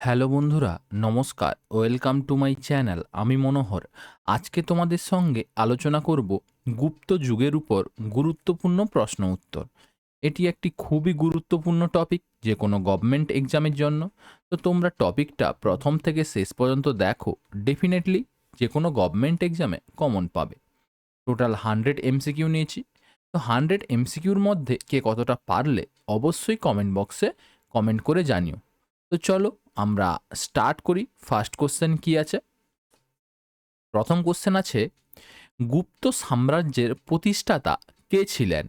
Hello বন্ধুরা, নমস্কার। Welcome to my channel, আমি মনোহর। আজকে তোমাদের সঙ্গে আলোচনা করব গুপ্ত যুগের উপর গুরুত্বপূর্ণ প্রশ্ন উত্তর। এটি একটি খুবই গুরুত্বপূর্ণ টপিক যে কোনো গভর্নমেন্ট এক্সামের জন্য। তো তোমরা টপিকটা প্রথম থেকে শেষ পর্যন্ত দেখো ডেফিনেটলি যে কোনো গভর্নমেন্ট এক্সামে কমন পাবে। টোটাল হান্ড্রেড এমসিকিউ নিয়েছি। তো হান্ড্রেড এমসিকিউর মধ্যে কে কতটা পারলে অবশ্যই কমেন্ট বক্সে কমেন্ট করে জানিও। তো চলো আমরা স্টার্ট করি। ফার্স্ট কোশ্চেন কি আছে? প্রথম কোশ্চেন আছে, গুপ্ত সাম্রাজ্যের প্রতিষ্ঠাতা কে ছিলেন?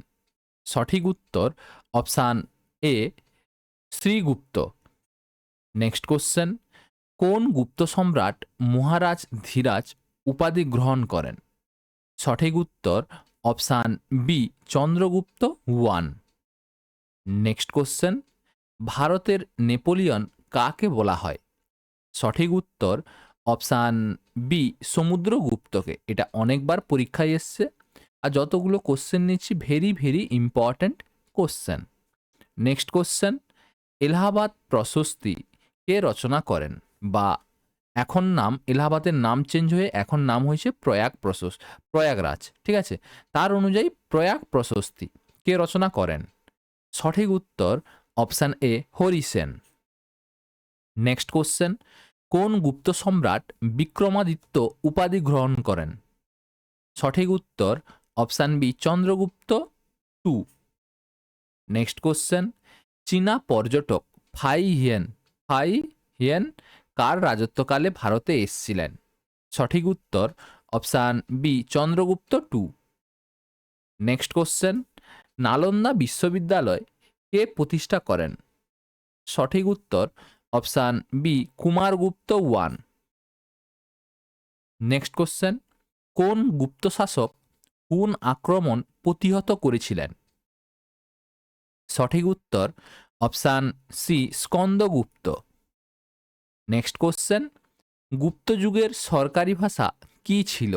সঠিক উত্তর option A Srigupta. Next question কোন গুপ্ত সম্রাট মহারাজ ধীরাজ উপাধি গ্রহণ করেন? সঠিক উত্তর option B Chandragupta one next question ভারতের নেপোলিয়ন কাকে বলা হয়? সঠিক উত্তর অপশান বি, সমুদ্রগুপ্তকে। এটা অনেকবার পরীক্ষায় এসছে। আর যতগুলো কোশ্চেন নিচ্ছি very very important question next question Allahabad প্রশস্তি কে রচনা করেন? বা এখন নাম, এলাহাবাদের নাম চেঞ্জ হয়ে এখন নাম হয়েছে প্রয়াগ প্রশস, প্রয়াগরাজ, ঠিক আছে? তার অনুযায়ী প্রয়াগ প্রশস্তি কে রচনা করেন? সঠিক উত্তর option A, Harisena. Next question কোন গুপ্ত সম্রাট বিক্রমাদিত্য উপাধি গ্রহণ করেন? সঠিক উত্তর option B Chandragupta two next question চীনা পর্যটক ফাই হিয়েন ফাই হিয়েন কার রাজত্বকালে ভারতে এসছিলেন? সঠিক উত্তর option B Chandragupta two next question Nalanda বিশ্ববিদ্যালয় কে প্রতিষ্ঠা করেন? সঠিক উত্তর option B Kumaragupta one next question কোন গুপ্ত শাসক কোন আক্রমণ প্রতিহত করেছিলেন? সঠিক উত্তর, option C Skandagupta next question Gupta যুগের সরকারি ভাষা কি ছিল?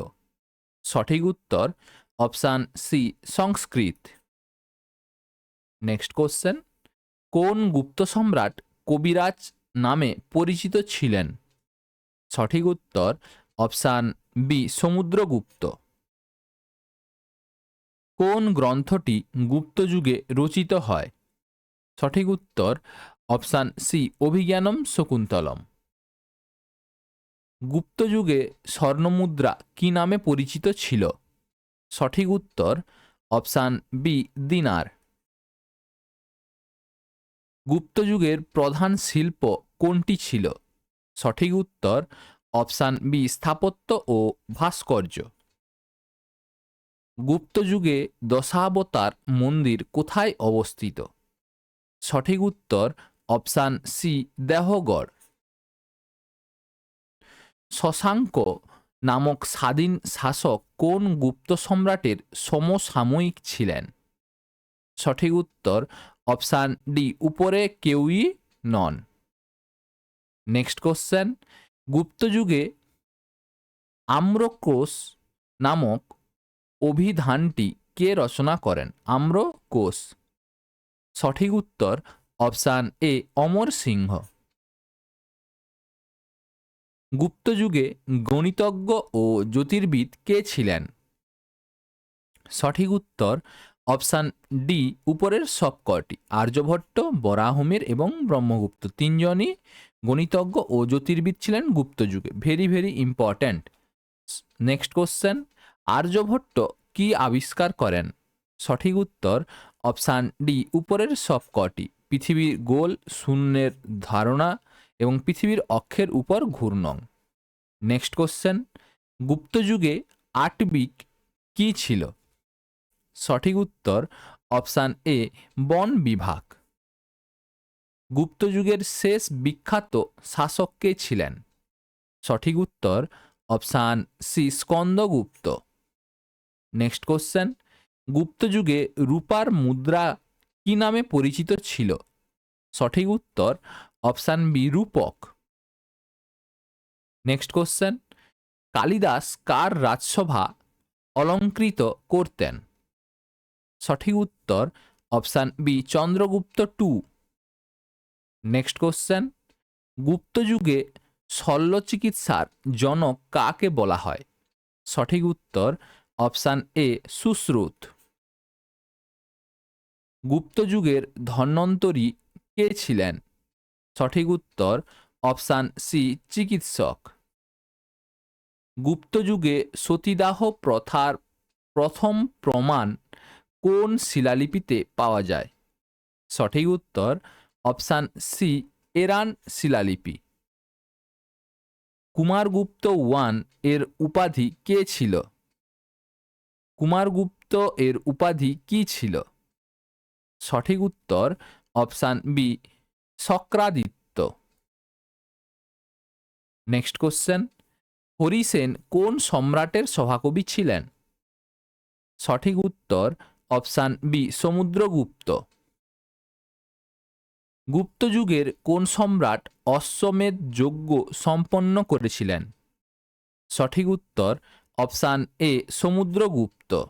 সঠিক উত্তর, option C Sanskrit. Next question কোন গুপ্ত সম্রাট কবিরাজ নামে পরিচিত ছিলেন। সঠিক উত্তর অপশান বি, সমুদ্রগুপ্ত। কোন গ্রন্থটি গুপ্ত যুগে রচিত হয়? সঠিক উত্তর অপশান সি, অভিজ্ঞানম শকুন্তলম। গুপ্ত যুগে স্বর্ণমুদ্রা কি নামে পরিচিত ছিল? সঠিক উত্তর অপশান বি, দিনার। গুপ্তযুগের প্রধান শিল্প কোনটি ছিল? সঠিক উত্তর অপশান বি, স্থাপত্য ও ভাস্কর্য। গুপ্তযুগে দশাবতার মন্দির কোথায় অবস্থিত? সঠিক উত্তর অপশান সি, দেহগড়। শশাঙ্ক নামক স্বাধীন শাসক কোন গুপ্ত সম্রাটের সমসাময়িক ছিলেন? সঠিক উত্তর অপশান ডি, উপরে কেউই নন। নেক্সট কোশ্চেন গুপ্তযুগে আম্রকোষ নামক অভিধানটি কে রচনা করেন? আম্রকোষ। সঠিক উত্তর, অপশান এ, অমর সিংহ। গুপ্তযুগে গণিতজ্ঞ ও জ্যোতির্বিদ কে ছিলেন? সঠিক উত্তর অপশান ডি, উপরের সবকটি আর্যভট্ট, বরাহমির এবং ব্রহ্মগুপ্ত। তিনজনই গণিতজ্ঞ ও জ্যোতির্বিদ ছিলেন গুপ্ত যুগে। Very very important next question Aryabhata কি আবিষ্কার করেন? সঠিক উত্তর, অপশান ডি, উপরের সব কটি পৃথিবীর গোল, শূন্যের ধারণা এবং পৃথিবীর অক্ষের উপর ঘূর্ণন। নেক্সট কোশ্চেন গুপ্তযুগে আটবিক কি ছিল? সঠিক উত্তর অপশান এ, বন বিভাগ। গুপ্তযুগের শেষ বিখ্যাত শাসক কে ছিলেন? সঠিক উত্তর option C, Skandagupta. Next question, গুপ্তযুগে রূপার মুদ্রা কি নামে পরিচিত ছিল? সঠিক উত্তর অপশান বি, রূপক। নেক্সট কোশ্চেন, কালিদাস কার রাজসভা অলঙ্কৃত করতেন? সঠিক উত্তর option B Chandragupta two. Next question Gupta যুগে শল্য চিকিৎসার জনক কাকে বলা হয়? সঠিক উত্তর অপশান এ সুশ্রুত। গুপ্ত যুগের কে ছিলেন? সঠিক উত্তর অপশান সি চিকিৎসক। গুপ্ত যুগে সতীদাহ প্রথার প্রথম প্রমাণ কোন শিলালিপিতে পাওয়া যায়? সঠিক উত্তর অপশান সি এরান শিলালিপি। কুমারগুপ্ত ওয়ানের উপাধি কে ছিল? কুমারগুপ্ত এর উপাধি কি ছিল? সঠিক উত্তর option B Shakraditya. Next question, Harisena কোন সম্রাটের সভাকবি ছিলেন? সঠিক উত্তর অপশান বি, সমুদ্রগুপ্ত। গুপ্ত যুগের কোন সম্রাট অশ্বমেধ যজ্ঞ সম্পন্ন করেছিলেন? সঠিক উত্তর, অপশান এ, সমুদ্রগুপ্ত।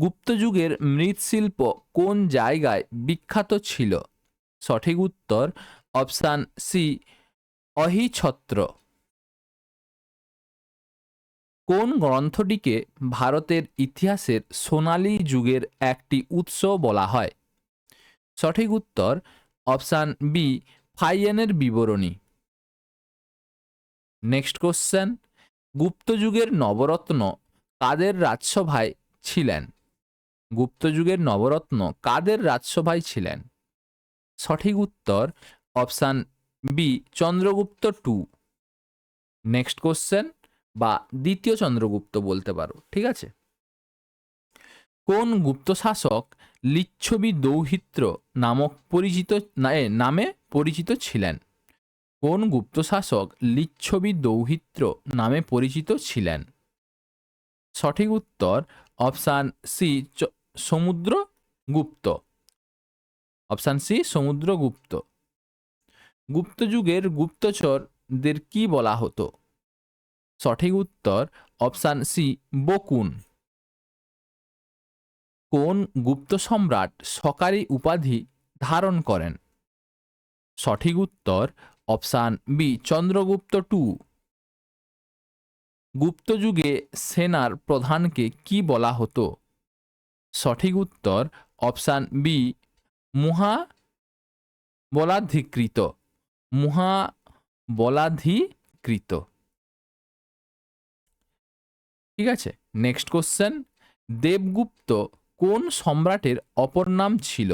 গুপ্ত যুগের মৃৎশিল্প কোন জায়গায় বিখ্যাত ছিল? সঠিক উত্তর, অপশান সি, অহিছত্র। কোন গ্রন্থটিকে ভারতের ইতিহাসের সোনালী যুগের একটি উৎস বলা হয়? সঠিক উত্তর অপশান বি ফাইয়েনের বিবরণী। নেক্সট কোশ্চেন, গুপ্ত যুগের নবরত্ন কাদের রাজসভায় ছিলেন? গুপ্ত যুগের নবরত্ন কাদের রাজসভায় ছিলেন? সঠিক উত্তর option B Chandragupta two. Next question বা দ্বিতীয় চন্দ্রগুপ্ত বলতে পারো, ঠিক আছে? কোন গুপ্ত শাসক লিচ্ছবি দৌহিত্র নামক পরিচিত নামে পরিচিত ছিলেন? কোন গুপ্ত শাসক লিচ্ছবি দৌহিত্র নামে পরিচিত ছিলেন? সঠিক উত্তর option C Samudra Gupta. Option C Samudragupta Gupta যুগের গুপ্তচরদের কি বলা হতো? সঠিক উত্তর অপশান সি, বকুন। কোন গুপ্ত সম্রাট সকারী উপাধি ধারণ করেন? সঠিক উত্তর option B, Chandragupta two. Gupta যুগে সেনার প্রধানকে কি বলা হতো? সঠিক উত্তর অপশান বি, মুহা বলাধিকৃত। মুহা বলাধিকৃত। ঠিক আছে? নেক্সট কোশ্চেন দেবগুপ্ত কোন সম্রাটের অপর নাম ছিল?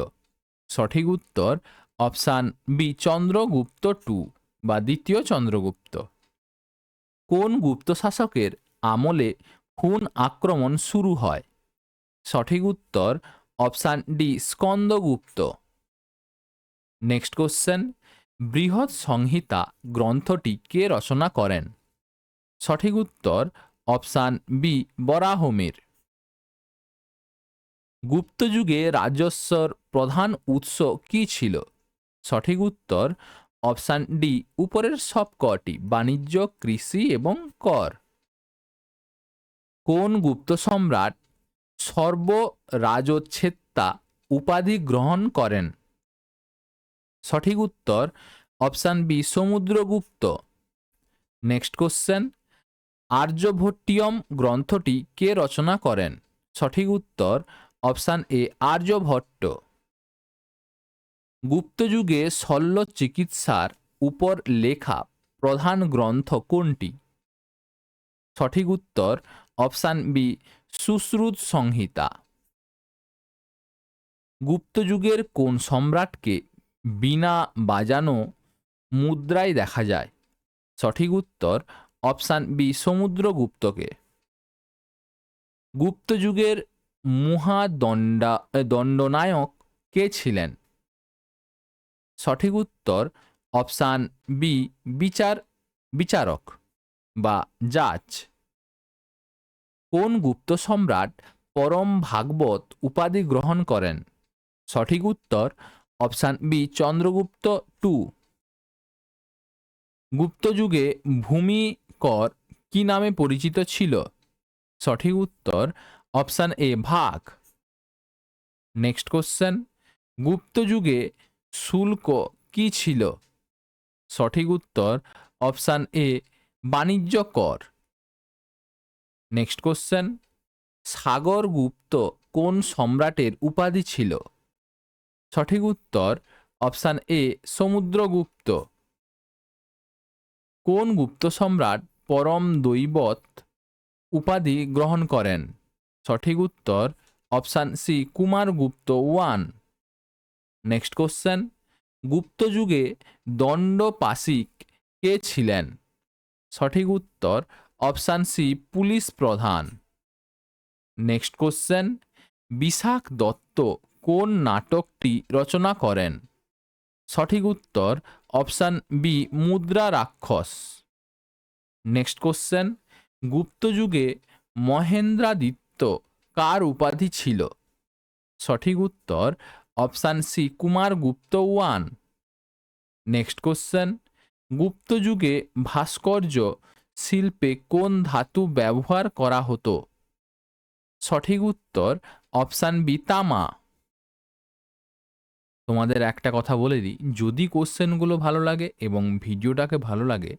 সঠিক উত্তর অপশান বি চন্দ্রগুপ্ত টু বা দ্বিতীয় চন্দ্রগুপ্ত। কোন গুপ্ত শাসকের আমলে হুন আক্রমণ শুরু হয়? সঠিক উত্তর option D Skandagupta. Next question Brihat Samhita গ্রন্থটি কে রচনা করেন? সঠিক উত্তর অপশান বি, বরাহমের। গুপ্ত যুগে রাজস্বর প্রধান উৎস কি ছিল? সঠিক উত্তর, অপশান ডি, উপরের সব কটি, বাণিজ্য, কৃষি এবং কর। কোন গুপ্ত সম্রাট সর্বরাজচ্ছেত্তা উপাধি গ্রহণ করেন? সঠিক উত্তর, option B, Samudragupta. Next question. Aryabhatiya গ্রন্থটি কে রচনা করেন? সঠিক উত্তর, অপশান এ, আর্যভট্ট। গুপ্ত যুগে শল্য চিকিৎসার উপর লেখা প্রধান গ্রন্থ কোনটি? সঠিক উত্তর, অপশান বি, সুশ্রুত সংহিতা। গুপ্ত যুগের কোন সম্রাটকে বিনা বাজানো মুদ্রায় দেখা যায়? সঠিক উত্তর অপশান বি, সমুদ্রগুপ্তকে। গুপ্ত যুগের মুহাদণ্ডা দণ্ডনায়ক কে ছিলেন? সঠিক উত্তর অপশান বি, বিচার, বিচারক বা জাজ। কোন গুপ্ত সম্রাট পরম ভাগবত উপাধি গ্রহণ করেন? সঠিক উত্তর option B, Chandragupta two. Gupta যুগে ভূমিকর কি নামে পরিচিত ছিল? সঠিক উত্তর, অপশান এ, ভাগ। নেক্সট কোশ্চেন, গুপ্ত যুগে শুল্ক কি ছিল? সঠিক উত্তর, অপশান এ, বাণিজ্য কর। নেক্সট কোশ্চেন, সাগর গুপ্ত কোন সম্রাটের উপাধি ছিল? সঠিক উত্তর, অপশান এ সমুদ্রগুপ্ত কোন গুপ্ত সম্রাট পরম দৈবত উপাধি গ্রহণ করেন? সঠিক উত্তর, option C, Kumara Gupta one. Next question. Gupta যুগে দণ্ডপাশিক কে ছিলেন? সঠিক উত্তর, অপশান সি, পুলিশ প্রধান। Next question. বিশাখ দত্ত কোন নাটকটি রচনা করেন? সঠিক উত্তর অপশান বি, মুদ্রা রাক্ষস। নেক্সট কোশ্চেন, গুপ্ত যুগে মহেন্দ্রাদিত্য কার উপাধি ছিল? সঠিক উত্তর option C, Kumara Gupta one. Next question, Gupta যুগে ভাস্কর্য শিল্পে কোন ধাতু ব্যবহার করা হতো? সঠিক উত্তর অপশান বি, তামা। তোমাদের একটা কথা বলে দিই, যদি কোশ্চেনগুলো ভালো লাগে এবং ভিডিওটাকে ভালো লাগে,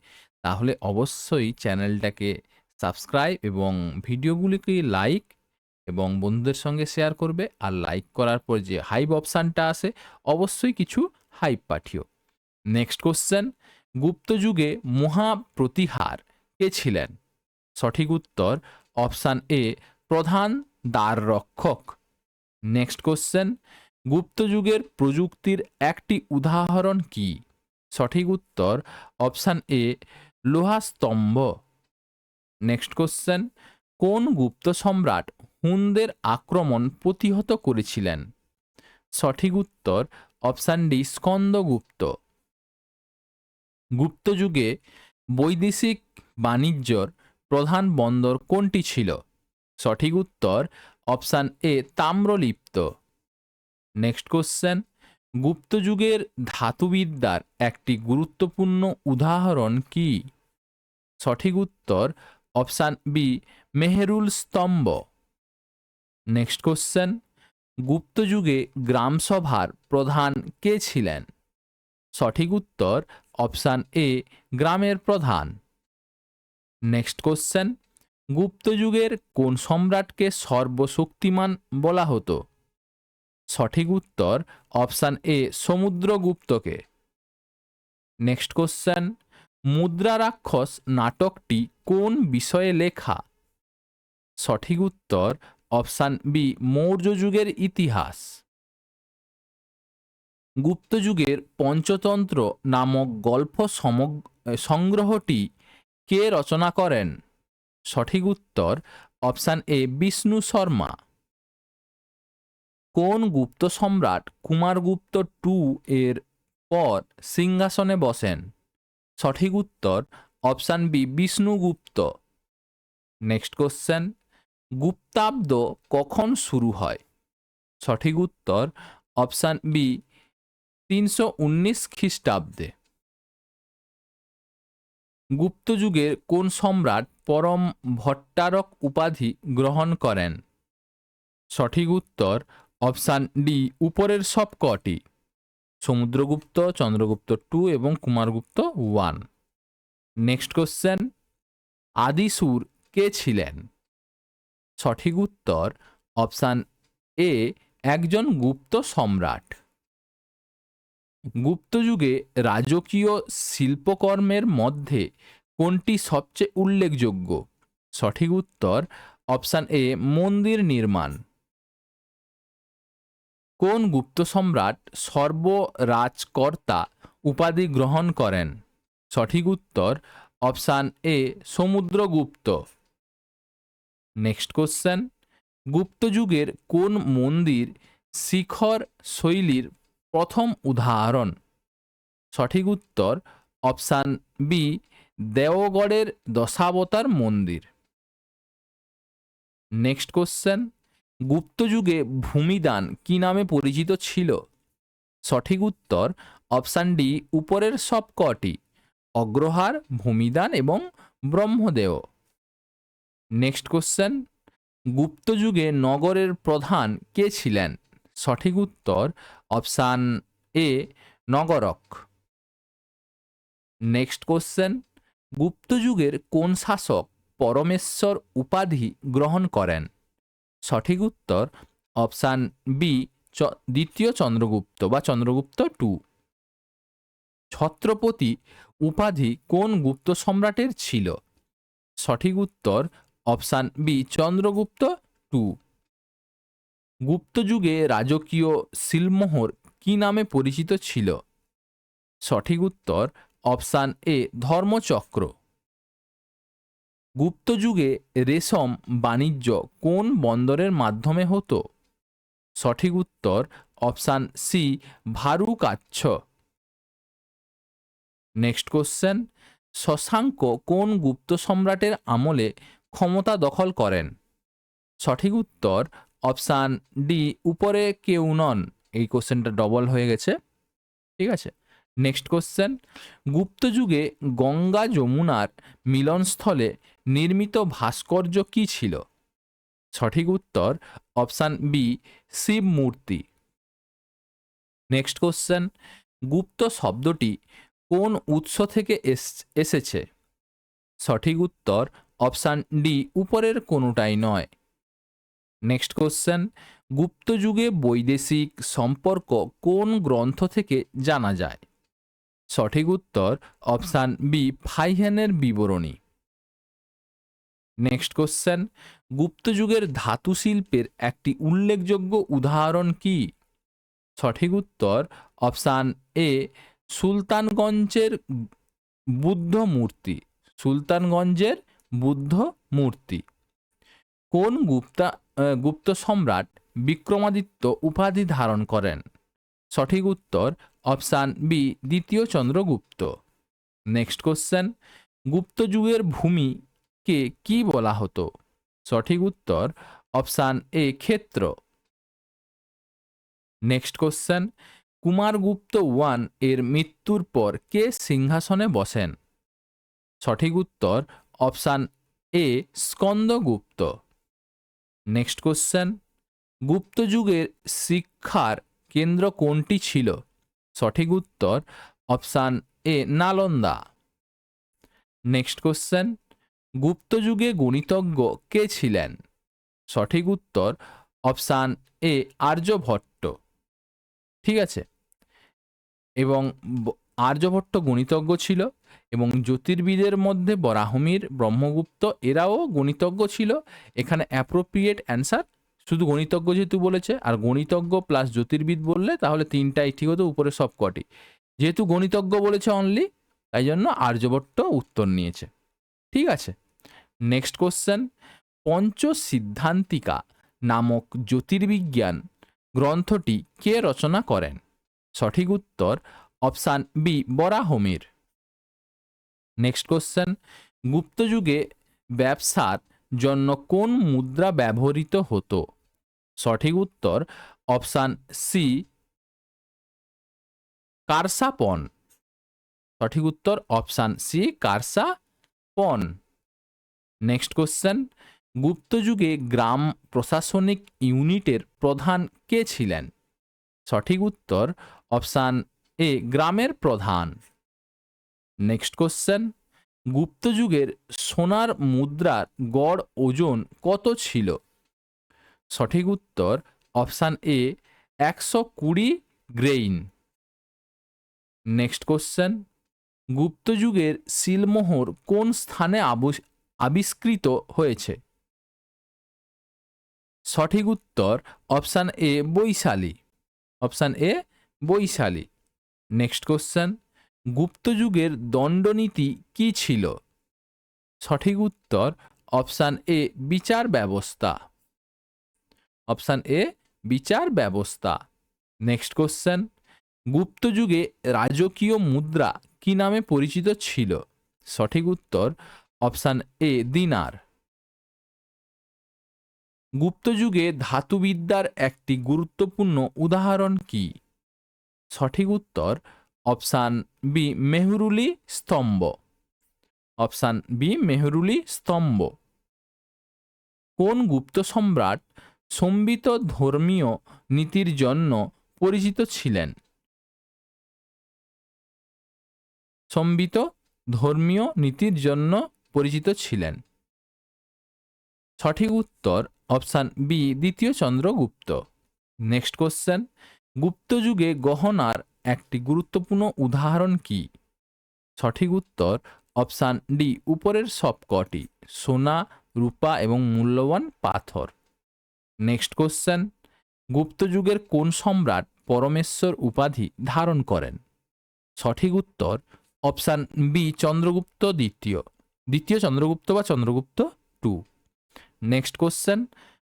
তাহলে অবশ্যই চ্যানেলটাকে সাবস্ক্রাইব এবং ভিডিওগুলিকে লাইক এবং বন্ধুদের সঙ্গে শেয়ার করবে। আর লাইক করার পর যে হাইপ অপশানটা আসে অবশ্যই কিছু হাইপ পাঠিও। নেক্সট কোশ্চেন, গুপ্ত যুগে মহাপ্রতিহার কে ছিলেন? সঠিক উত্তর অপশান এ, প্রধান দ্বার রক্ষক নেক্সট কোশ্চেন গুপ্ত যুগের প্রযুক্তির একটি উদাহরণ কি? সঠিক উত্তর, অপশান এ, লোহা স্তম্ভ। নেক্সট কোশ্চেন, কোন গুপ্ত সম্রাট হুনদের আক্রমণ প্রতিহত করেছিলেন? সঠিক উত্তর, অপশান ডি, স্কন্দগুপ্ত। গুপ্ত যুগে বৈদেশিক বাণিজ্যর প্রধান বন্দর কোনটি ছিল? সঠিক উত্তর, option A, Tamralipta. Next question Gupta যুগের ধাতুবিদ্যার একটি গুরুত্বপূর্ণ উদাহরণ কি? সঠিক উত্তর অপশান বি মেহেরুল স্তম্ভ। নেক্সট কোশ্চেন গুপ্ত যুগে গ্রামসভার প্রধান কে ছিলেন? সঠিক উত্তর অপশান এ গ্রামের প্রধান। নেক্সট কোশ্চেন গুপ্ত যুগের কোন সম্রাটকে সর্বশক্তিমান বলা হতো? সঠিক উত্তর অপশান এ সমুদ্রগুপ্তকে। নেক্সট কোশ্চেন মুদ্রা রাক্ষস নাটকটি কোন বিষয়ে লেখা? সঠিক উত্তর অপশান বি, মৌর্য যুগের ইতিহাস। গুপ্ত যুগের পঞ্চতন্ত্র নামক গল্প সংগ্রহটি কে রচনা করেন? সঠিক উত্তর অপশান এ, বিষ্ণু শর্মা। কোন গুপ্ত সম্রাট কুমারগুপ্ত টু এর পর সিংহাসনে বসেন? সঠিক উত্তর option B Vishnugupta. Next question গুপ্তাব্দ কখন শুরু হয়? সঠিক উত্তর অপশান বি তিনশো উনিশ খ্রিস্টাব্দে। গুপ্ত যুগের কোন সম্রাট পরম ভট্টারক উপাধি গ্রহণ করেন? সঠিক উত্তর অপশান ডি, উপরের সব কটি। সমুদ্রগুপ্ত, চন্দ্রগুপ্ত টু এবং Kumaragupta one next question Adisur কে ছিলেন? সঠিক উত্তর, অপশান এ, একজন গুপ্ত সম্রাট। গুপ্ত যুগে রাজকীয় শিল্পকর্মের মধ্যে কোনটি সবচেয়ে উল্লেখযোগ্য? সঠিক উত্তর, অপশান এ, মন্দির নির্মাণ। কোন গুপ্ত সম্রাট সর্বরাজকর্তা উপাধি গ্রহণ করেন? সঠিক উত্তর, option A, Samudragupta. Next question, Gupta যুগের কোন মন্দির শিখর শৈলীর প্রথম উদাহরণ? সঠিক উত্তর, অপশান বি, দেওগড়ের দশাবতার মন্দির। নেক্সট কোশ্চেন গুপ্ত যুগে ভূমিদান কি নামে পরিচিত ছিল? সঠিক উত্তর অপশান ডি, উপরের সব কটি, অগ্রহার, ভূমিদান এবং ব্রহ্মদেও নেক্সট কোশ্চেন গুপ্ত যুগে নগরের প্রধান কে ছিলেন? সঠিক উত্তর অপশান এ, নগরক। নেক্সট কোশ্চেন গুপ্ত যুগের কোন শাসক পরমেশ্বর উপাধি গ্রহণ করেন? সঠিক উত্তর অপশান বি দ্বিতীয় চন্দ্রগুপ্ত বা চন্দ্রগুপ্ত টু। ছত্রপতি উপাধি কোন গুপ্ত সম্রাটের ছিল? সঠিক উত্তর option B Chandragupta two. Gupta যুগে রাজকীয় সিলমোহর কি নামে পরিচিত ছিল? সঠিক উত্তর অপশান এ ধর্মচক্র। গুপ্ত যুগে রেশম বাণিজ্য কোন বন্দরের মাধ্যমে হতো? সঠিক উত্তর option C Bharukachchha. Next question, Shashanka কোন গুপ্ত সম্রাটের আমলে ক্ষমতা দখল করেন? সঠিক উত্তর অপশান ডি উপরে কেউ নন। এই কোশ্চেনটা ডবল হয়ে গেছে। ঠিক আছে? নেক্সট কোশ্চেন, গুপ্ত যুগে গঙ্গা যমুনার মিলনস্থলে নির্মিত ভাস্কর্য কি ছিল? সঠিক উত্তর, অপশান বি শিব মূর্তি। নেক্সট কোশ্চেন, গুপ্ত শব্দটি কোন উৎস থেকে এস- এসেছে? সঠিক উত্তর, অপশান ডি উপরের কোনোটাই নয়। নেক্সট কোশ্চেন, গুপ্ত যুগে বৈদেশিক সম্পর্ক কোন গ্রন্থ থেকে জানা যায়? সঠিক উত্তর, অপশান বি ফাইহেনের বিবরণী। নেক্সট কোশ্চেন গুপ্ত যুগের ধাতু শিল্পের একটি উল্লেখযোগ্য উদাহরণ কি? সঠিক উত্তর অপশান এ সুলতানগঞ্জের বুদ্ধ মূর্তি সুলতানগঞ্জের বুদ্ধ মূর্তি কোন গুপ্তা গুপ্ত সম্রাট বিক্রমাদিত্য উপাধি ধারণ করেন? সঠিক উত্তর অপশান বি দ্বিতীয় চন্দ্রগুপ্ত। নেক্সট কোশ্চেন গুপ্ত যুগের ভূমিকে কি বলা হতো? সঠিক উত্তর অপশান এ, ক্ষেত্র। নেক্সট কোশ্চেন, কুমারগুপ্ত ওয়ানের মৃত্যুর পর কে সিংহাসনে বসেন? সঠিক উত্তর option A, Skandagupta. Next question, Gupta যুগের শিক্ষার কেন্দ্র কোনটি ছিল? সঠিক উত্তর option A, Nalanda. Next question Gupta যুগে গণিতজ্ঞ কে ছিলেন? সঠিক উত্তর অপশান এ, আর্যভট্ট। ঠিক আছে? এবং আর্যভট্ট গণিতজ্ঞ ছিল এবং জ্যোতির্বিদের মধ্যে বরাহমির, ব্রহ্মগুপ্ত এরাও গণিতজ্ঞ ছিল। এখানে অ্যাপ্রোপ্রিয়েট অ্যান্সার শুধু গণিতজ্ঞ যেহেতু বলেছে, আর গণিতজ্ঞ প্লাস জ্যোতির্বিদ বললে তাহলে তিনটাই ঠিক হতো, উপরে সব কটি। যেহেতু গণিতজ্ঞ বলেছে অনলি তাই জন্য আর্যভট্ট উত্তর নিয়েছে। ঠিক আছে? নেক্সট কোশ্চেন পঞ্চ সিদ্ধান্তিকা নামক জ্যোতির্বিজ্ঞান গ্রন্থটি কে রচনা করেন? সঠিক উত্তর option B, Varahamihira. Next question Gupta যুগে ব্যবসার জন্য কোন মুদ্রা ব্যবহৃত হতো? সঠিক উত্তর অপশান সি কারসাপন। সঠিক উত্তর option C karshapana. Next question Gupta যুগে গ্রাম প্রশাসনিক ইউনিটের প্রধান কে ছিলেন? সঠিক উত্তর অপশান এ গ্রামের প্রধান। নেক্সট কোশ্চেন গুপ্ত যুগের সোনার মুদ্রার গড় ওজন কত ছিল? সঠিক উত্তর অপশান এ একশো কুড়ি গ্রেইন নেক্সট কোশ্চেন গুপ্ত যুগের সিলমোহর কোন স্থানে আবিষ্কৃত হয়েছে। সঠিক উত্তর option A, Vaishali. Option A, Vaishali. Next question, Gupta যুগের দণ্ডনীতি কি ছিল? সঠিক উত্তর অপশান এ, বিচার ব্যবস্থা। অপশান এ, বিচার ব্যবস্থা। নেক্সট কোশ্চেন, গুপ্ত যুগে রাজকীয় মুদ্রা কি নামে পরিচিত ছিল? সঠিক উত্তর অপশান এ, দিনার। গুপ্ত যুগে ধাতুবিদ্যার একটি গুরুত্বপূর্ণ উদাহরণ কি? সঠিক উত্তর, অপশান বি, মেহরুলি স্তম্ভ। অপশান বি, মেহরুলি স্তম্ভ। কোন গুপ্ত সম্রাট সম্বিত ধর্মীয় নীতির জন্য পরিচিত ছিলেন? সম্বিত ধর্মীয় নীতির জন্য পরিচিত ছিলেন। সঠিক উত্তর অপশান বি দ্বিতীয় চন্দ্রগুপ্ত। নেক্সট কোশ্চেন, গুপ্ত যুগে গহনার একটি গুরুত্বপূর্ণ উদাহরণ কি? সঠিক উত্তর অপশান ডি উপরের সবকটি সোনা, রূপা এবং মূল্যবান পাথর। নেক্সট কোশ্চেন, গুপ্ত যুগের কোন সম্রাট পরমেশ্বর উপাধি ধারণ করেন? সঠিক উত্তর অপশান বি চন্দ্রগুপ্ত দ্বিতীয়। দ্বিতীয় চন্দ্রগুপ্ত বা Chandragupta two. Next question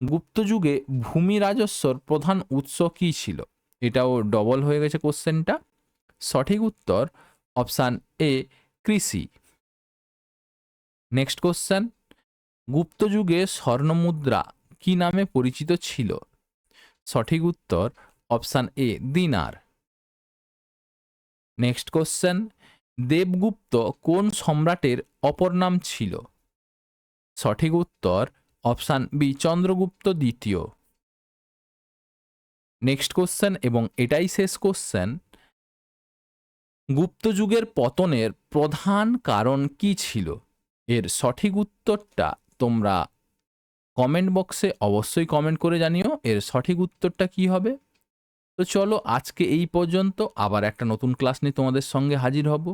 Gupta যুগে ভূমি রাজস্বর প্রধান উৎস কী ছিল? এটাও ডবল হয়ে গেছে কোশ্চেনটা সঠিক উত্তর অপশান এ কৃষি। নেক্সট কোশ্চেন গুপ্ত যুগে স্বর্ণমুদ্রা কি নামে পরিচিত ছিল? সঠিক উত্তর অপশান এ দিনার। নেক্সট কোশ্চেন দেবগুপ্ত কোন সম্রাটের অপর নাম ছিল? সঠিক উত্তর অপশান বি চন্দ্রগুপ্ত দ্বিতীয়। নেক্সট কোশ্চেন এবং এটাই শেষ কোশ্চেন। গুপ্ত যুগের পতনের প্রধান কারণ কি ছিল? এর সঠিক উত্তরটা তোমরা কমেন্ট বক্সে অবশ্যই কমেন্ট করে জানিও। এর সঠিক উত্তরটা কি হবে? তো চলো আজকে এই পর্যন্ত। আবার একটা নতুন ক্লাস নিয়ে তোমাদের সঙ্গে হাজির হব।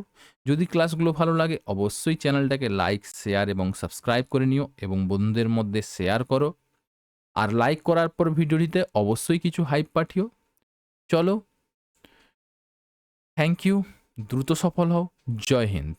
যদি ক্লাসগুলো ভালো লাগে, অবশ্যই চ্যানেলটাকে লাইক শেয়ার এবং সাবস্ক্রাইব করে নিও এবং বন্ধুদের মধ্যে শেয়ার করো। আর লাইক করার পর ভিডিওটিতে অবশ্যই কিছু হাইপ পাঠিও। চলো থ্যাংক ইউ দ্রুত সফল হও। জয় হিন্দ।